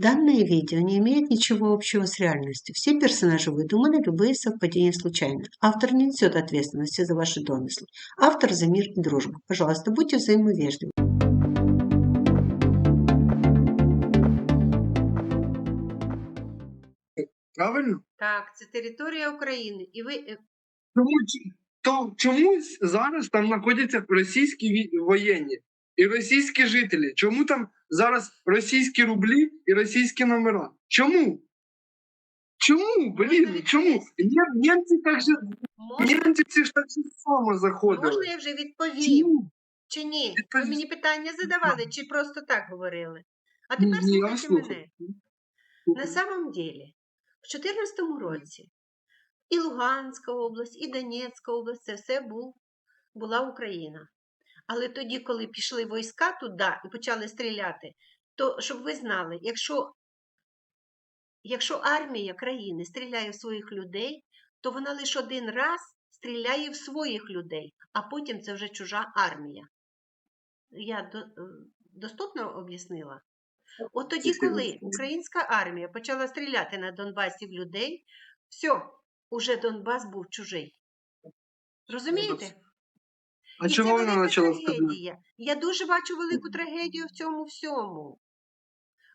Данное видео не имеет ничего общего с реальностью. Все персонажи выдуманы, любые совпадения случайны. Автор не несет ответственности за ваши домыслы. Автор за мир и дружбу. Пожалуйста, будьте взаимовежливы. Правильно? Так, це територія України. І ви е, Тому ч- то чомусь зараз там знаходяться російські ві- воєнні і російські жителі. Чому там зараз російські рублі і російські номера? Чому? Чому? Блін, чому? Німці так же можна, німці ці ж так же само заходили. можна я вже відповім? Чому? Чи ні? Ви мені питання задавали, чи просто так говорили? А тепер Ні, слухайте слухаю. мене. На самом деле, в 2014 році і Луганська область, і Донецька область це все був, була Україна. Але тоді, коли пішли війська туди і почали стріляти, то щоб ви знали, якщо, якщо армія країни стріляє в своїх людей, то вона лише один раз стріляє в своїх людей, а потім це вже чужа армія. Я до, е, доступно об'яснила? От тоді, коли українська армія почала стріляти на Донбасі в людей, все, уже Донбас був чужий. Розумієте? А І це вона велика почала трагедія. Я дуже бачу велику трагедію в цьому всьому.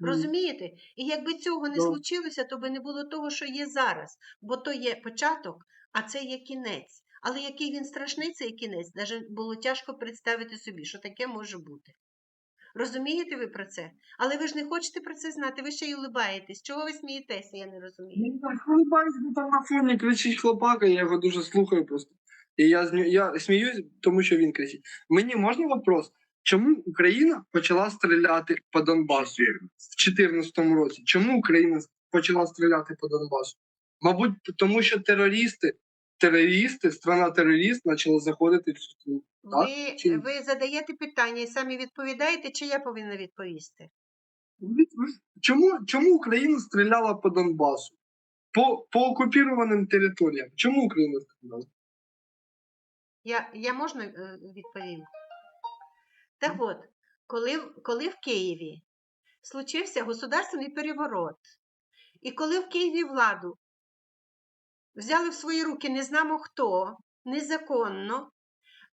Розумієте? І якби цього не случилося, то би не було того, що є зараз. Бо то є початок, а це є кінець. Але який він страшний, цей кінець, навіть було тяжко представити собі, що таке може бути. Розумієте ви про це? Але ви ж не хочете про це знати, ви ще й улибаєтесь. Чого ви смієтеся, я не розумію. Ну, так, улыбаюсь, бо там на фоні кричить хлопака, я його дуже слухаю просто. І я, з ню- я сміюсь, тому що він кричить. Мені можна вопрос? Чому Україна почала стріляти по Донбасу в 2014 році? Чому Україна почала стріляти по Донбасу? Мабуть, тому що терористи, терористи, страна терорист почала заходити в цю Ви, ви задаєте питання і самі відповідаєте, чи я повинна відповісти? Чому, чому Україна стріляла по Донбасу? По, по окупованим територіям. Чому Україна стріляла? Я, я можна е, відповім? Так от, коли, коли в Києві случився государственний переворот, і коли в Києві владу взяли в свої руки не знамо хто, незаконно,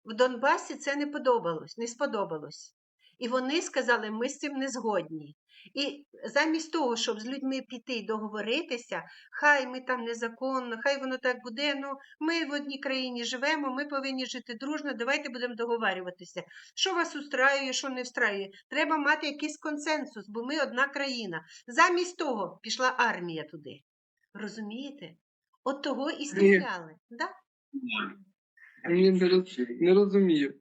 в Донбасі це не подобалось, не сподобалось. І вони сказали, ми з цим не згодні. І замість того, щоб з людьми піти і договоритися, хай ми там незаконно, хай воно так буде. Ну, ми в одній країні живемо, ми повинні жити дружно, давайте будемо договарюватися. Що вас устраює, що не встраює. Треба мати якийсь консенсус, бо ми одна країна. Замість того пішла армія туди. Розумієте? От того і стріляли. Да? Я не, роз- не розумію.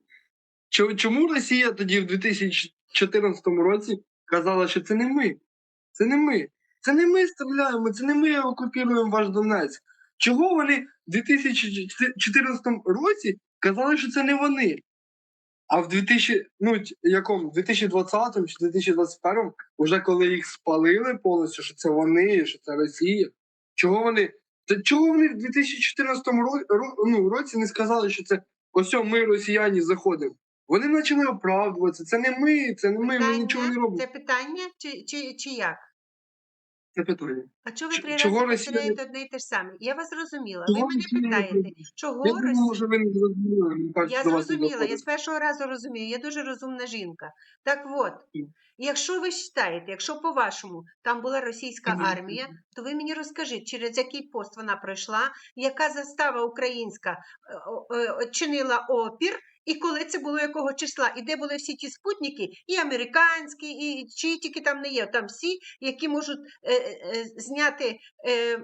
Чому Росія тоді в 2014 році казала, що це не ми? Це не ми. Це не ми стріляємо, це не ми окупуємо ваш Донецьк. Чого вони в 2014 році казали, що це не вони? А в 2000, ну, якому, 2020 чи 2021, вже коли їх спалили повністю, що це вони, що це Росія. Чого вони та чого вони в 2014 ро- ро- ну, році не сказали, що це ось ми, росіяни, заходимо? Вони почали оправдуватися. Це не ми, це не ми, ми нічого не робимо. Це питання чи, чи, чи як? Це питання. А чого ви три чого рази повторяєте одне і те ж саме? Я вас зрозуміла. Чого ви мене питаєте, чого Я Росія? Думала, що ви не зрозуміли. Я зрозуміла, я з першого разу розумію, я дуже розумна жінка. Так от. Якщо ви вважаєте, якщо по-вашому там була російська армія, то ви мені розкажіть, через який пост вона пройшла, яка застава українська е, е, чинила опір, і коли це було якого числа, і де були всі ті спутники, і американські, і чи тільки там не є, там всі, які можуть е, е, зняти. Е,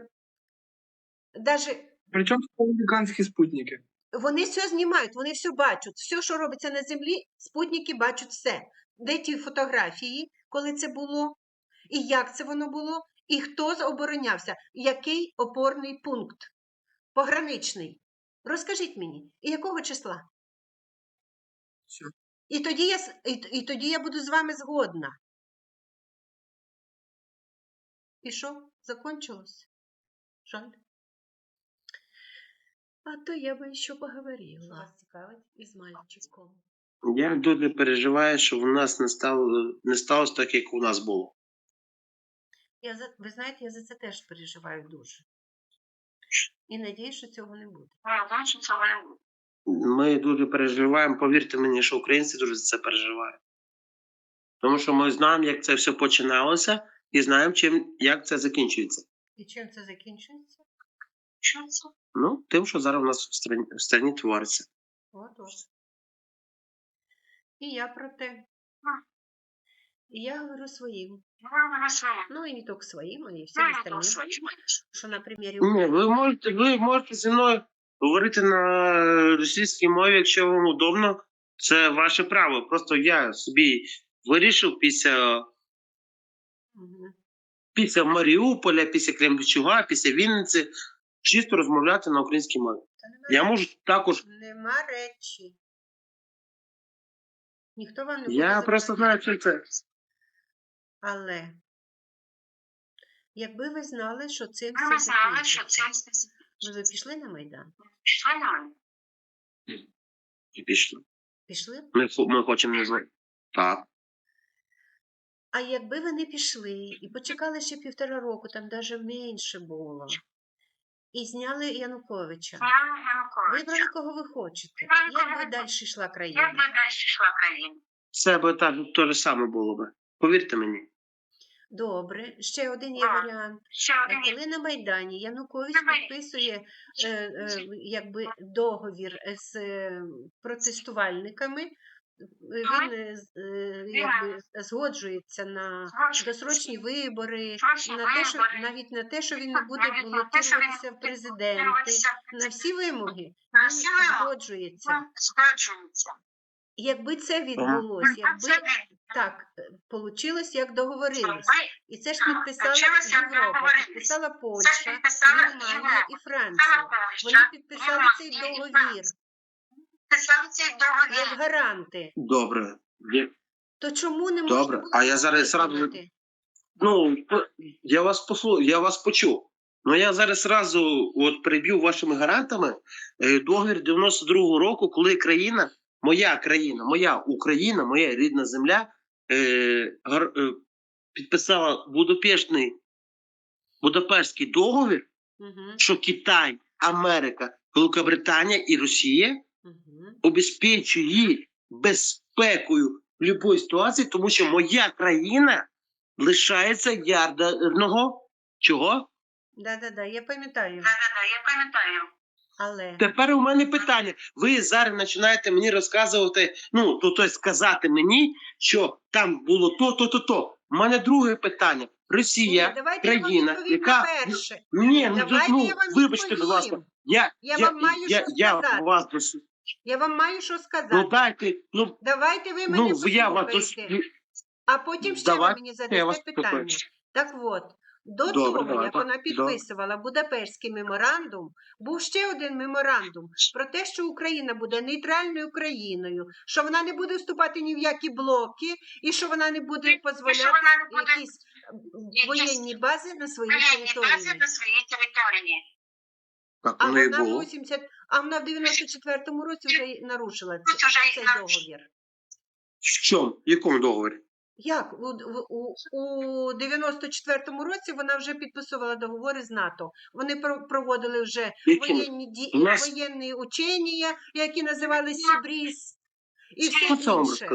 даже Причому американські спутники. вони все знімають, вони все бачать. Все, що робиться на землі, спутники бачать все. Де ті фотографії, коли це було, і як це воно було, і хто оборонявся, який опорний пункт пограничний. Розкажіть мені, і якого числа? І тоді я, і, і тоді я буду з вами згодна. І що? Закончилось? Жаль. А то я би ще поговорила. Вас цікавить із мальчиком. Я дуже переживаю, що в нас не стало не сталося так, як у нас було. Я за, ви знаєте, я за це теж переживаю дуже. І надію, що цього не буде. Ми дуже переживаємо. Повірте мені, що українці дуже за це переживають. Тому що ми знаємо, як це все починалося, і знаємо, чим, як це закінчується. І чим це закінчується? Чим це? Ну, тим, що зараз у нас в страні, в страні твориться. От. І я про те. І я говорю своїм. Ну і не тільки своїм, а і всім остальним. Що на примірі Ні, ви можете, ви можете зі мною говорити на російській мові, якщо вам удобно. Це ваше право. Просто я собі вирішив після, Мгм. після Маріуполя, після Кремльчуга, після Вінниці чисто розмовляти на українській мові. Та нема Я можу також. Нема речі. Ніхто вам не буде Я просто знаю, що це. Але якби ви знали, що цим все знали, що закінчиться, це ви пішли на Майдан? І пішло. Пішли? б? Ми, ми хочемо не знати. Так. А якби ви не пішли і почекали ще півтора року, там навіть менше було, і зняли Януковича, вибрали кого ви хочете, як би далі йшла Як би країна? далі йшла країна? Все би так те ж саме було би. Повірте мені. Добре, ще один є варіант. Ще один. Коли на Майдані Янукович підписує е, е, якби договір з е, протестувальниками, він е, е, якби згоджується на досрочні вибори, на те, що навіть на те, що він не буде балотуватися в президенти, на всі вимоги він згоджується. Якби це відбулося, якби так вийшло, як договорились. І це ж підписала Європа, підписала Польща, Германія і Франція. Вони підписали цей договір Цей як гаранти. Добре. То чому не можна Добре, було а я зараз зразу- виконати? Ну, по- я вас послу, я вас почув. Ну я зараз зразу от переб'ю вашими гарантами е, договір 92-го року, коли країна, моя країна, моя Україна, моя рідна земля е, гар- е, підписала Будапештний Будапештський договір, Мгм, що Китай, Америка, Великобританія і Росія обезпечує безпекою в будь-якій ситуації, тому що моя країна лишається ядерного чого? Да-да-да, я пам'ятаю. Да-да-да, я пам'ятаю. Але Тепер у мене питання. Ви зараз починаєте мені розказувати, ну, то, тобто сказати мені, що там було то, то, то, то. У мене друге питання. Росія, Ні, давайте я країна, вам яка- перше. ні, ну, Давайте ну я вам вибачте, будь ласка, я, Я я, вам маю я, що я сказати. вас Я вам маю що сказати. ну дайте, ну, Давайте ви мене ну я вас послухаєте. А потім ще ви мені задасте питання. послухаю. Так от, до Добре, того, давай, як так, вона підписувала Будапештський меморандум, був ще один меморандум про те, що Україна буде нейтральною країною, що вона не буде вступати ні в які блоки, і що вона не буде дозволяти не буде якісь воєнні бази на своїй території. на своїй території. Так А вона було. 80, а вона в 94-му році вже й нарушила це- цей договір. В чому? В якому договорі? Як у, у, у 94-му році вона вже підписувала договори з НАТО. Вони проводили вже воєнні ді... Нас- воєнні учення, які називались Сібріз, і все Хто це вам інше.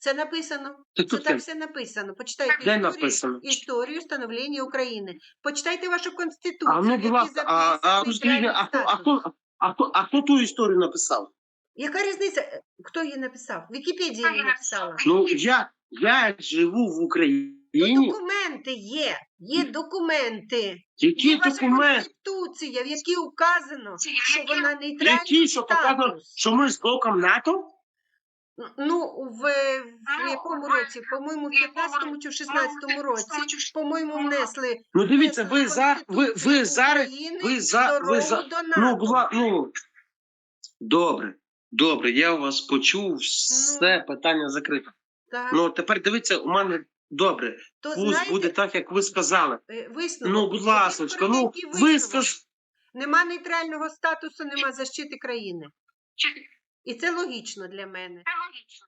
Це написано. Це Це тут так все написано. Почитайте Де історію, написано? історію становлення України. Почитайте вашу конституцію, А ну, будь ласка, а, а, розкажіть, а, хто, а, хто, а, хто, а хто ту історію написав? Яка різниця? Хто її написав? Вікіпедія її написала. Ну, я, я живу в Ну, Україні. документи є, є документи. Які Є ваша документи? конституція, в якій указано, що вона нейтральний Які, що показано, статус. що ми з блоком НАТО? Ну, в, в Ну, якому році? По-моєму, в в 15-му чи в 16-му році, по-моєму, внесли Ну, дивіться, ви за, ви, ви зараз, ви за, ви за, ну, була, ну, добре, добре, я вас почув, все, питання закрите. Так. Ну, тепер дивіться, у мене, добре, То пусть знаєте, буде так, як ви сказали. е, висновок. Ну, будь ласка, ну, ви скаж... Нема нейтрального статусу, нема защити країни. І це логічно для мене. Це логічно.